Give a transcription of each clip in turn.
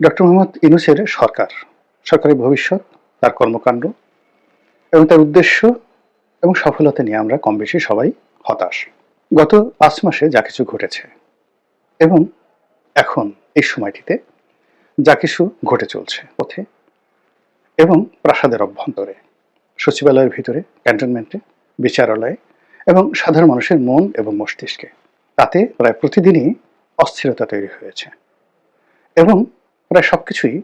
Doctor Mohammad ইনুসের সরকার সরকারের ভবিষ্যৎ, তার কর্মকাণ্ড এবং তার উদ্দেশ্য এবং সফলতা নিয়ে আমরা কম বেশি সবাই হতাশ। গত পাঁচ মাসে যা কিছু ঘটেছে এবং এখন এই সময়টিতে যা কিছু ঘটে চলছে পথে এবং প্রাসাদের অভ্যন্তরে, সচিবালয়ের ভিতরে, ক্যান্টনমেন্টে, বিচারালয়ে এবং সাধারণ মানুষের মন এবং মস্তিষ্কে, তাতে প্রায় প্রতিদিনই অস্থিরতা তৈরি হয়েছে এবং প্রায় সব কিছুই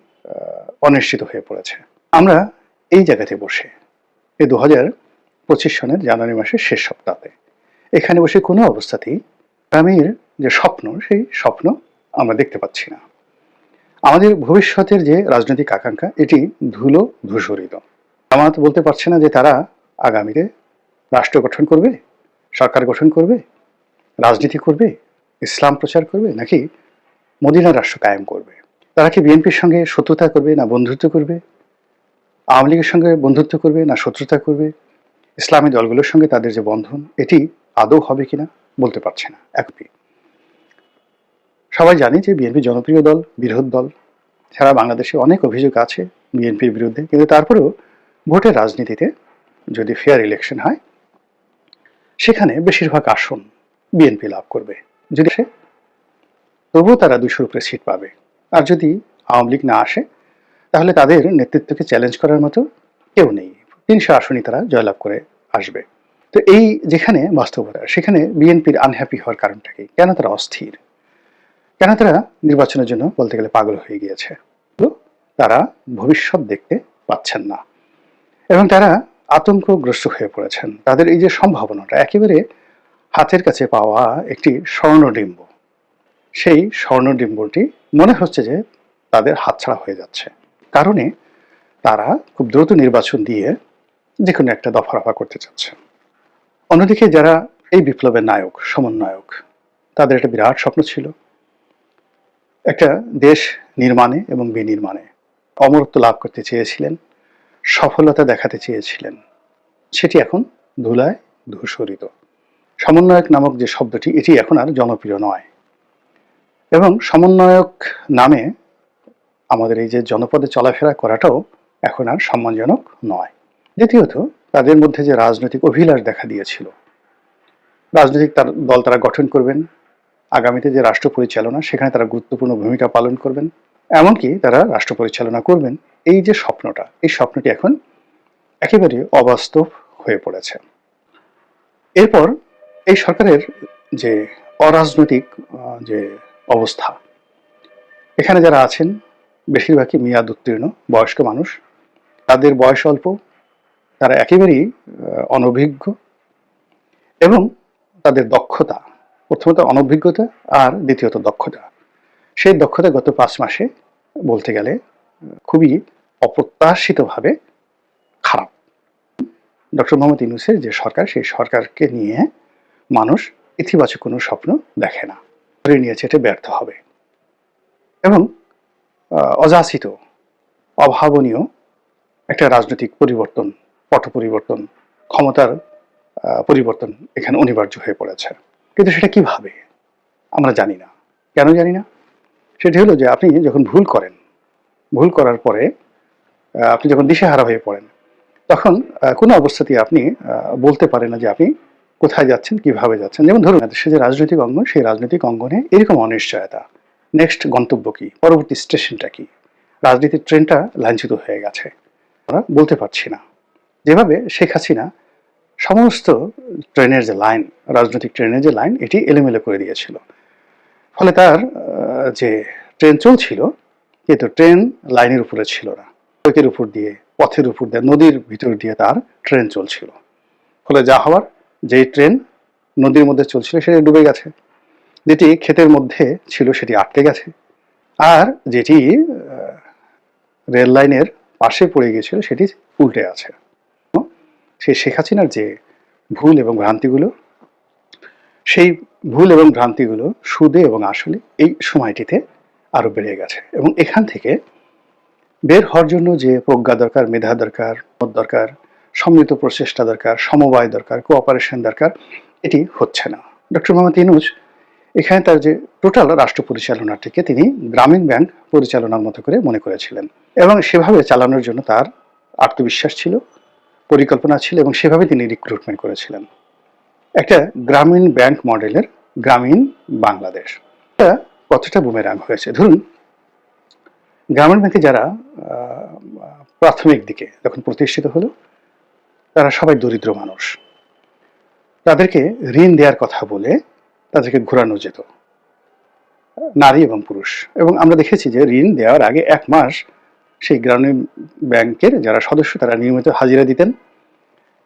অনিশ্চিত হয়ে পড়েছে। আমরা এই জায়গাতে বসে এই দু হাজার পঁচিশ সনের জানুয়ারি মাসের শেষ সপ্তাহে এখানে বসে কোনো অবস্থাতেই আগামীর যে স্বপ্ন, সেই স্বপ্ন আমরা দেখতে পাচ্ছি না। আমাদের ভবিষ্যতের যে রাজনৈতিক আকাঙ্ক্ষা, এটি ধুলো ধূসরিত। জামাত বলতে পারছে না যে তারা আগামীতে রাষ্ট্র গঠন করবে, সরকার গঠন করবে, রাজনীতি করবে, ইসলাম প্রচার করবে, নাকি মদিনা রাষ্ট্র কায়েম করবে। তারা কি বিএনপির সঙ্গে শত্রুতা করবে না বন্ধুত্ব করবে? আওয়ামী লীগের সঙ্গে বন্ধুত্ব করবে না শত্রুতা করবে? ইসলামী দলগুলোর সঙ্গে তাদের যে বন্ধন, এটি আদৌ হবে কিনা বলতে পারছে না একই সবাই জানে যে বিএনপি জনপ্রিয় দল বিরোধ দল। ছাড়া বাংলাদেশে অনেক অভিযোগ আছে বিএনপির বিরুদ্ধে, কিন্তু তারপরেও ভোটের রাজনীতিতে যদি ফেয়ার ইলেকশন হয়, সেখানে বেশিরভাগ আসন বিএনপি লাভ করবে। যদি সে, তবুও তারা দুশোর উপরে সিট পাবে। আর যদি আওয়ামী লীগ না আসে, তাহলে তাদের নেতৃত্বকে চ্যালেঞ্জ করার মতো কেউ নেই। তিনশো আসনই তারা জয়লাভ করে আসবে। তো এই যেখানে বাস্তবতা, সেখানে বিএনপির আনহ্যাপি হওয়ার কারণটা কি? কেন তারা অস্থির? কেন তারা নির্বাচনের জন্য বলতে গেলে পাগল হয়ে গিয়েছে? তারা ভবিষ্যৎ দেখতে পাচ্ছেন না। এবং তারা আতঙ্কগ্রস্ত হয়ে পড়েছেন। তাদের এই যে সম্ভাবনাটা, একেবারে হাতের কাছে পাওয়া একটি স্বর্ণডিম্ব। সেই স্বর্ণডিম্বটি মনে হচ্ছে যে তাদের হাতছাড়া হয়ে যাচ্ছে। কারণে তারা খুব দ্রুত নির্বাচন দিয়ে যে কোনো একটা দফা রফা করতে চাচ্ছে। অন্যদিকে যারা এই বিপ্লবের নায়ক, সমন্বয়ক, তাদের একটা বিরাট স্বপ্ন ছিল। একটা দেশ নির্মাণে এবং বিনির্মাণে অমরত্ব লাভ করতে চেয়েছিলেন, সফলতা দেখাতে চেয়েছিলেন। সেটি এখন ধুলায় ধূসরিত। সমন্বয়ক নামক যে শব্দটি, এটি এখন আর জনপ্রিয় নয়। এবং সমন্বয়ক নামে আমাদের এই যে জনপদে চলাফেরা করাটাও এখন আর সম্মানজনক নয়। দ্বিতীয়ত, তাদের মধ্যে যে রাজনৈতিক অভিলাষ দেখা দিয়েছিল, রাজনৈতিক তার, দল তারা গঠন করবেন, আগামীতে যে রাষ্ট্র পরিচালনা, সেখানে তারা গুরুত্বপূর্ণ ভূমিকা পালন করবেন, এমনকি তারা রাষ্ট্র পরিচালনা করবেন, এই যে স্বপ্নটা, এই স্বপ্নটি এখন একেবারে অবাস্তব হয়ে পড়েছে। এরপর এই সরকারের যে অরাজনৈতিক যে অবস্থা। এখানে যারা আছেন, বেশিরভাগই মেয়াদ উত্তীর্ণ, বয়স্ক মানুষ। তাদের বয়স অল্প, তারা একেবারেই অনভিজ্ঞ এবং তাদের দক্ষতা, প্রথমত অনভিজ্ঞতা আর দ্বিতীয়ত দক্ষতা। সেই দক্ষতা গত পাঁচ মাসে বলতে গেলে খুবই অপ্রত্যাশিতভাবে খারাপ। ডক্টর মোহাম্মদ ইউনুসের যে সরকার, সেই সরকারকে নিয়ে মানুষ ইতিবাচক কোনো স্বপ্ন দেখে না। ধরে নিয়েছে এটা ব্যর্থ হবে। এবং অযাচিত, অভাবনীয় একটা রাজনৈতিক পরিবর্তন পট পরিবর্তন ক্ষমতার পরিবর্তন এখানে অনিবার্য হয়ে পড়েছে। কিন্তু সেটা কীভাবে? আমরা জানি না। কেন জানি না? সেটি হলো যে আপনি যখন ভুল করেন, ভুল করার পরে আপনি যখন দিশেহারা হয়ে পড়েন, তখন কোনো অবস্থাতেই আপনি বলতে পারেন না যে আপনি কোথায় যাচ্ছেন, কীভাবে যাচ্ছেন? যেমন ধরুন সে যে রাজনৈতিক অঙ্গন, সেই রাজনৈতিক অঙ্গনে এরকম অনিশ্চয়তা। নেক্সট গন্তব্য কি? পরবর্তী স্টেশনটা কি? রাজনীতির ট্রেনটা লাঞ্ছিত হয়ে গেছে। আমরা বলতে পারছি না। যেভাবে শেখ হাসিনা সমস্ত ট্রেনের যে লাইন, রাজনৈতিক ট্রেনের যে লাইন, এটি এলোমেলো করে দিয়েছিল। ফলে তার যে ট্রেন চলছিল, কিন্তু ট্রেন লাইনের উপরে ছিল না। উপর দিয়ে, পথের উপর দিয়ে, নদীর ভিতর দিয়ে তার ট্রেন চলছিল। ফলে যা হওয়ার যেই ট্রেন নদীর মধ্যে চলছিল সেটি ডুবে গেছে। যেটি ক্ষেতের মধ্যে ছিল সেটি আটকে গেছে। আর যেটি রেল লাইনের পাশে পড়ে গিয়েছিল সেটি উল্টে আছে। সেই শেখ হাসিনার যে ভুল এবং ভ্রান্তিগুলো, সেই ভুল এবং ভ্রান্তিগুলো সুদে এবং আসলে এই সময়টিতে আরও বেড়ে গেছে এবং এখান থেকে বের হওয়ার জন্য যে প্রজ্ঞা দরকার, মেধা দরকার দরকার সম্মিলিত প্রচেষ্টা দরকার, সমবায় দরকার কোঅপারেশন দরকার, এটি হচ্ছে না। ডক্টর মোহাম্মদ ইনুজ এখানে তার যে টোটাল রাষ্ট্র পরিচালনাটিকে তিনি গ্রামীণ ব্যাংক পরিচালনার মতো করে মনে করেছিলেন এবং সেভাবে চালানোর জন্য তার আত্মবিশ্বাস ছিল, পরিকল্পনা ছিল এবং সেভাবে তিনি রিক্রুটমেন্ট করেছিলেন। একটা গ্রামীণ ব্যাংক মডেলের গ্রামীণ বাংলাদেশ। এটা কতটা বুমেরাং হয়েছে? ধরুন, গ্রামীণ ব্যাংকে যারা প্রাথমিক দিকে যখন প্রতিষ্ঠিত হলো তারা সবাই দরিদ্র মানুষ। তাদেরকে ঋণ দেওয়ার কথা বলে তাদেরকে ঘোরানো যেত। নারী এবং পুরুষ। এবং আমরা দেখেছি যে ঋণ দেওয়ার আগে এক মাস সেই গ্রামীণ ব্যাংকের যারা সদস্য, তারা নিয়মিত হাজিরা দিতেন।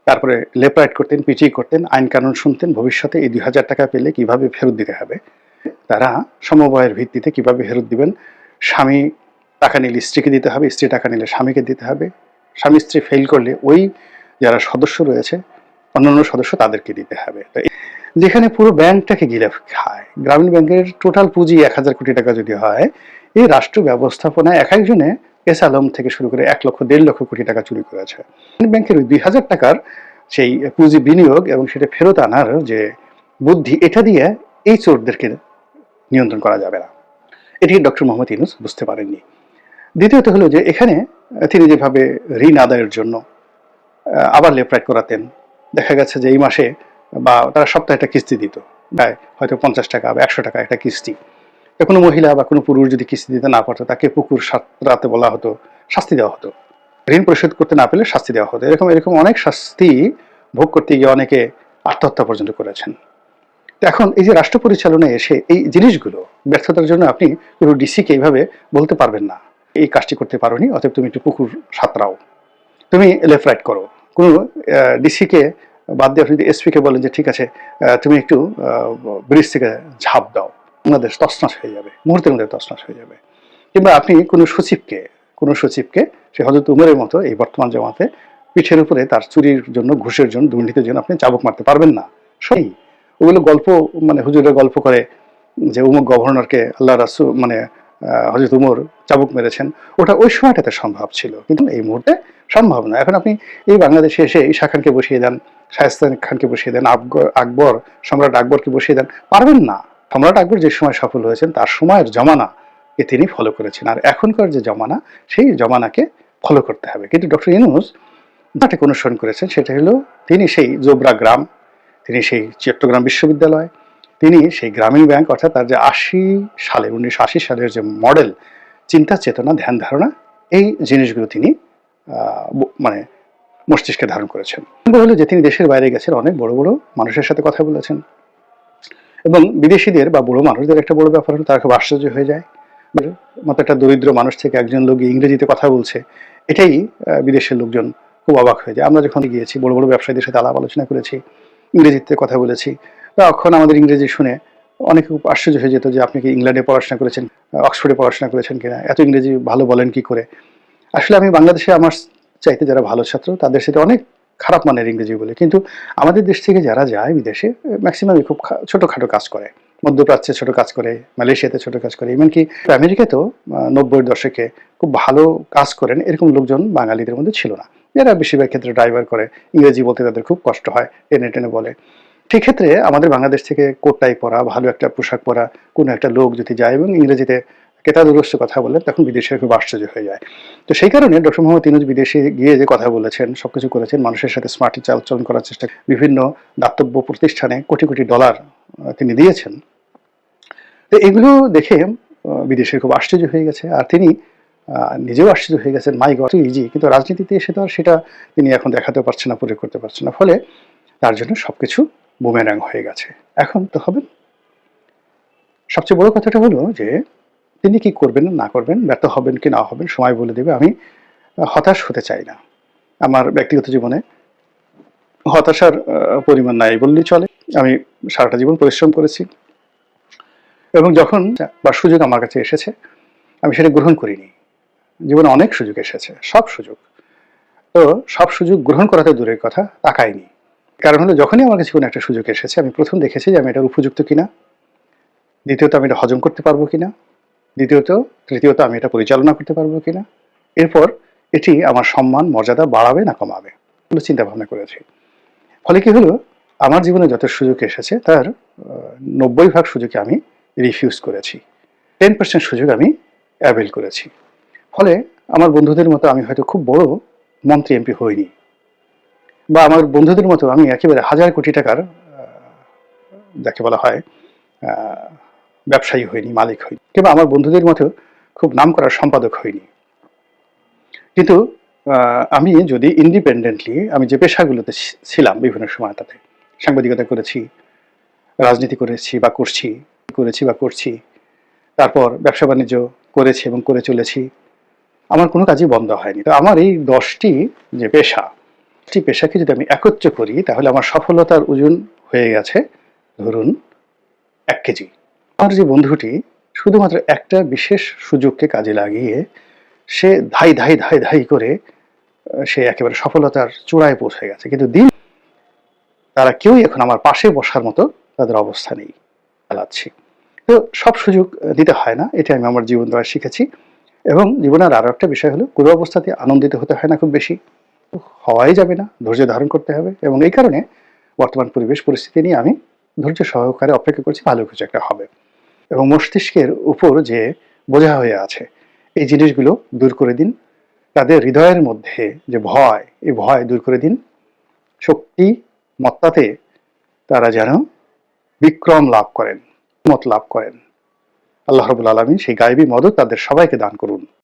তারপরে লেপরাইট করতেন পিচি করতেন আইন কানুন শুনতেন, ভবিষ্যতে এই দুই হাজার টাকা পেলে কীভাবে ফেরত দিতে হবে। তারা সমবায়ের ভিত্তিতে কীভাবে ফেরত দিবেন? স্বামী টাকা নিলে স্ত্রীকে দিতে হবে, স্ত্রী টাকা নিলে স্বামীকে দিতে হবে। স্বামী স্ত্রী ফেল করলে ওই যারা সদস্য রয়েছে, অন্যান্য সদস্য তাদেরকে দিতে হবে। যেখানে পুরো ব্যাংকটাকে গিলে খায়, গ্রামীণ ব্যাংকের টোটাল পুঁজি এক হাজার কোটি টাকা যদি হয়, এই রাষ্ট্র ব্যবস্থাপনায় এক একজনে এস আলম থেকে শুরু করে এক লক্ষ, দেড় লক্ষ কোটি টাকা চুরি করেছে। ব্যাংকের ওই দুই হাজার টাকার সেই পুঁজি বিনিয়োগ এবং সেটা ফেরত আনার যে বুদ্ধি, এটা দিয়ে এই চোরদেরকে নিয়ন্ত্রণ করা যাবে না। এটি ডক্টর মোহাম্মদ ইউনুস বুঝতে পারেননি। দ্বিতীয়ত হলো যে এখানে তিনি যেভাবে ঋণ আদায়ের জন্য আবার লেপরাইট করাতেন। দেখা গেছে যে এই মাসে বা তারা সপ্তাহে একটা কিস্তি দিত। প্রায় হয়তো পঞ্চাশ টাকা বা একশো টাকা একটা কিস্তি। কোনো মহিলা বা কোনো পুরুষ যদি কিস্তি দিতে না পারতো, তাকে পুকুর সাঁতরাতে বলা হতো, শাস্তি দেওয়া হতো। ঋণ পরিশোধ করতে না পেলে শাস্তি দেওয়া হতো। এরকম এরকম অনেক শাস্তি ভোগ করতে গিয়ে অনেকে আত্মহত্যা পর্যন্ত করেছেন। এখন এই যে রাষ্ট্র পরিচালনায় এসে এই জিনিসগুলো, ব্যর্থতার জন্য আপনি কোনো ডিসিকে এইভাবে বলতে পারবেন না। এই কাজটি করতে পারোনি, অতএব তুমি একটু পুকুর সাঁতরাও। তুমি লেফট রাইট করো। কোনো ডিসিকে বাদ দিয়ে যদি এসপিকে বলেন যে, ঠিক আছে তুমি একটু ব্রিজ থেকে ঝাঁপ দাও ওনাদের তছনছ হয়ে যাবে, মুহূর্তের মধ্যে তছনছ হয়ে যাবে। কিংবা আপনি কোনো সচিবকে কোনো সচিবকে, সে হজরত উমরের মতো এই বর্তমান জামাতে পিঠের উপরে তার চুরির জন্য, ঘুষের জন্য, দুর্নীতির জন্য আপনি চাবুক মারতে পারবেন না। সেই ওগুলো গল্প মানে হুজুরের গল্প করে যে, উমুক গভর্নরকে, আল্লাহ রাসু মানে হজরত উমর চাবুক মেরেছেন, ওটা ওই সময়টাতে সম্ভব ছিল। কিন্তু এই মুহূর্তে সম্ভব না। এখন আপনি এই বাংলাদেশে এসে ঈশা খানকে বসিয়ে দেন শায়স্তান খানকে বসিয়ে দেন আকবর আকবর, সম্রাট আকবরকে বসিয়ে দেন, পারবেন না। সম্রাট আকবর যে সময় সফল হয়েছেন, তার সময়ের জমানা কে তিনি ফলো করেছেন। আর এখনকার যে জমানা, সেই জমানাকে ফলো করতে হবে। কিন্তু ডক্টর ইনুস নাটক অনুসরণ করেছেন, সেটা হলো তিনি সেই জোবরা গ্রাম, তিনি সেই চট্টগ্রাম বিশ্ববিদ্যালয় তিনি সেই গ্রামীণ ব্যাংক, অর্থাৎ তার যে আশি সালে উনিশশো আশি সালের যে মডেল, চিন্তা, চেতনা, ধ্যান ধারণা, এই জিনিসগুলো তিনি মানে মস্তিষ্কে ধারণ করেছেন। হলো যে তিনি দেশের বাইরে গেছেন, অনেক বড় বড় মানুষের সাথে কথা বলেছেন। এবং বিদেশিদের বা বড় মানুষদের একটা বড় ব্যাপার হলো, তারা খুব আশ্চর্য হয়ে যায়। মতো একটা দরিদ্র মানুষ থেকে একজন লোক ইংরেজিতে কথা বলছে, এটাই বিদেশের লোকজন খুব অবাক হয়ে যায়। আমরা যখন গিয়েছি, বড় বড় ব্যবসায়ীদের সাথে আলাপ আলোচনা করেছি, ইংরেজিতে কথা বলেছি তখন আমাদের ইংরেজি শুনে অনেকে খুব আশ্চর্য হয়ে যেত যে আপনি কি ইংল্যান্ডে পড়াশোনা করেছেন অক্সফোর্ডে পড়াশোনা করেছেন কিনা? এত ইংরেজি ভালো বলেন কি করে? আসলে আমি বাংলাদেশে আমার চাইতে যারা ভালো ছাত্র তাদের সাথে অনেক খারাপ মানের ইংরেজি বলে। কিন্তু আমাদের দেশ থেকে যারা যায় বিদেশে ম্যাক্সিমামই খুব ছোটখাটো কাজ করে। মধ্যপ্রাচ্যে ছোট কাজ করে মালয়েশিয়াতে ছোট কাজ করে। এমনকি আমেরিকাতেও আহ, নব্বইয়ের দশকে খুব ভালো কাজ করেন এরকম লোকজন বাঙালিদের মধ্যে ছিল না। যারা বেশিরভাগ ক্ষেত্রে ড্রাইভার করে। ইংরেজি বলতে তাদের খুব কষ্ট হয় টেনে টেনে বলে। সেক্ষেত্রে আমাদের বাংলাদেশ থেকে কোটটাই পরা, ভালো একটা পোশাক পরা, কোনো একটা লোক যদি যায় এবং ইংরেজিতে কেতাদুরস্ত কথা বলেন, তখন বিদেশে খুব আশ্চর্য হয়ে যায়। তো সেই কারণে ডক্টর মোহাম্মদ ইনুজ বিদেশে গিয়ে যে কথা বলেছেন, সবকিছু করেছেন, মানুষের সাথে স্মার্টলি চালচলন করার চেষ্টা, বিভিন্ন দাতব্য প্রতিষ্ঠানে কোটি কোটি ডলার তিনি দিয়েছেন। তো এগুলো দেখে বিদেশে খুব আশ্চর্য হয়ে গেছে। আর তিনি নিজেও আশ্চর্য হয়ে গেছেন মাই গট ইজি কিন্তু রাজনীতিতে এসে তো আর সেটা তিনি এখন দেখাতে পারছেন না, প্রয়োগ করতে পারছেন না। ফলে তার জন্য সবকিছু বুমেরাং হয়ে গেছে। এখন তো হবে। সবচেয়ে বড় কথাটা হলো যে, তিনি কি করবেন, না করবেন, ব্যর্থ হবেন কি না হবেন, সময় বলে দেবে, আমি হতাশ হতে চাই না। আমার ব্যক্তিগত জীবনে হতাশার পরিমাণ নাই বললেই চলে। আমি সারাটা জীবন পরিশ্রম করেছি। এবং যখন বা সুযোগ আমার কাছে এসেছে, আমি সেটা গ্রহণ করিনি। জীবনে অনেক সুযোগ এসেছে, সব সুযোগ। তো সব সুযোগ গ্রহণ করাতে দূরের কথা, তাকাইনি। কারণ হলো যখনই আমার কাছে কোনো একটা সুযোগ এসেছে, আমি প্রথম দেখেছি যে আমি এটার উপযুক্ত কিনা। দ্বিতীয়ত আমি এটা হজম করতে পারব কিনা। দ্বিতীয়ত, তৃতীয়ত আমি এটা পরিচালনা করতে পারব কিনা। এরপর এটি আমার সম্মান, মর্যাদা বাড়াবে না কমাবে এগুলো চিন্তা ভাবনা করেছি। ফলে কি হলো? আমার জীবনে যত সুযোগ এসেছে, তার নব্বই ভাগ সুযোগে আমি রিফিউজ করেছি। টেন পার্সেন্ট সুযোগ আমি অ্যাভেল করেছি। ফলে আমার বন্ধুদের মতো আমি হয়তো খুব বড় মন্ত্রী এমপি হইনি। বা আমার বন্ধুদের মতো আমি একেবারে হাজার কোটি টাকার যাকে বলা হয় ব্যবসায়ী হইনি, মালিক হইনি, কিংবা আমার বন্ধুদের মতো খুব নাম করার সম্পাদক হইনি। কিন্তু আমি যদি ইন্ডিপেন্ডেন্টলি আমি যে পেশাগুলোতে ছিলাম বিভিন্ন সময় তাতে, সাংবাদিকতা করেছি, রাজনীতি করেছি বা করছি, করেছি বা করছি, তারপর ব্যবসা বাণিজ্য করেছি এবং করে চলেছি, আমার কোনো কাজই বন্ধ হয়নি। তো আমার এই দশটি যে পেশা দশটি পেশাকে যদি আমি একত্র করি, তাহলে আমার সফলতার ওজন হয়ে গেছে ধরুন এক কেজি। আমার যে বন্ধুটি, শুধুমাত্র একটা বিশেষ সুযোগকে কাজে লাগিয়ে সে ধাই ধাই ধাই ধাই করে সে একেবারে সফলতার চূড়ায় পৌঁছে গেছে। কিন্তু দিন তারা কেউই এখন আমার পাশে বসার মতো তাদের অবস্থা নেই। চালাচ্ছি। তো সব সুযোগ দিতে হয় না এটা আমি আমার জীবন দ্বারা শিখেছি। এবং জীবনের আরও একটা বিষয় হলো, কোনো অবস্থাতে আনন্দিত হতে হয় না খুব বেশি। হওয়াই যাবে না, ধৈর্য ধারণ করতে হবে এবং এই কারণে বর্তমান পরিবেশ পরিস্থিতি নিয়ে আমি ধৈর্য সহকারে অপেক্ষা করছি, ভালো কিছু একটা হবে। এবং মস্তিষ্কের উপর যে বোঝা হয়ে আছে, এই জিনিসগুলো দূর করে দিন। তাদের হৃদয়ের মধ্যে যে ভয়, এই ভয় দূর করে দিন। শক্তি মত্তাতে তারা যেন বিক্রম লাভ করেন, মত লাভ করেন। আল্লাহ রবুল আলমী সেই গায়েবী মদত তাদের সবাইকে দান করুন।